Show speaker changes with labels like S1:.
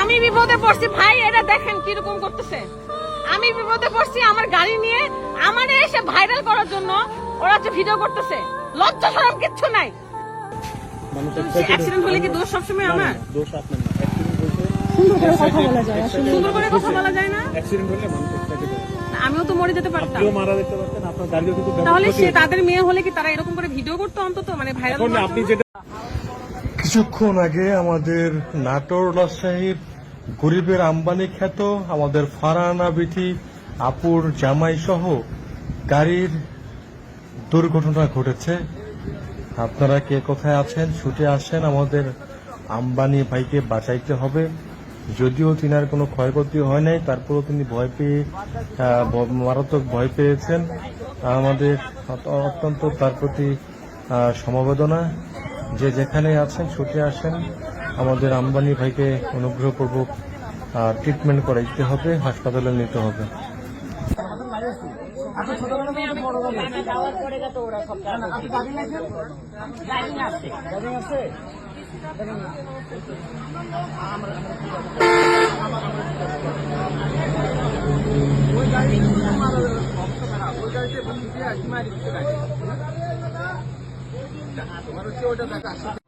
S1: আমি বিপদে পড়ছি ভাই এটা দেখেন কীরকম করতেছে। আমি বিপদে পড়ছি আমার গাড়ি নিয়ে আমারে এসে ভাইরাল করার জন্য ওরা হচ্ছে ভিডিও করতেছে। লজ্জা সরম কিচ্ছু নাই। অ্যাক্সিডেন্ট হলে কি দোষ সবসময় আমার?
S2: দোষ আপনার না। অ্যাক্সিডেন্ট বলতে
S1: সুন্দর করে কথা বলা যায় না?
S2: অ্যাক্সিডেন্ট হলে মানুষের ক্ষতি করে।
S1: আমিও তো মরে যেতে পারতাম।
S2: মারা যেতে পারতেন আপনার কিন্তু
S1: তাহলে সে তাদের মেয়ে হলে কি তারা এরকম করে ভিডিও করতো অন্তত? মানে ভাইরাল
S2: আপনি
S3: কিছুক্ষণ আগে আমাদের নাটোর রাজশাহীর গরিবের আম্বানি খ্যাত আমাদের ফারানা বিথি আপুর জামাই সহ গাড়ির দুর্ঘটনা ঘটেছে। আপনারা কে কোথায় আছেন, ছুটে আসেন, আমাদের আম্বানি ভাইকে বাঁচাইতে হবে। যদিও তিনার কোনো ক্ষয়ক্ষতি হয় নাই, তারপরেও তিনি ভয় পেয়ে মারাত্মক ভয় পেয়েছেন। আমাদের অত্যন্ত তার প্রতি সমবেদনা। যে যেখানে আছেন, ছুটে আসেন। আমাদের আম্বানি ভাইকে অনুগ্রহপূর্বক ট্রিটমেন্ট করাইতে হবে, হাসপাতালে নিতে হবে। ওই গাড়ি ওই গাড়িতে তোমার হচ্ছে ওটা দেখা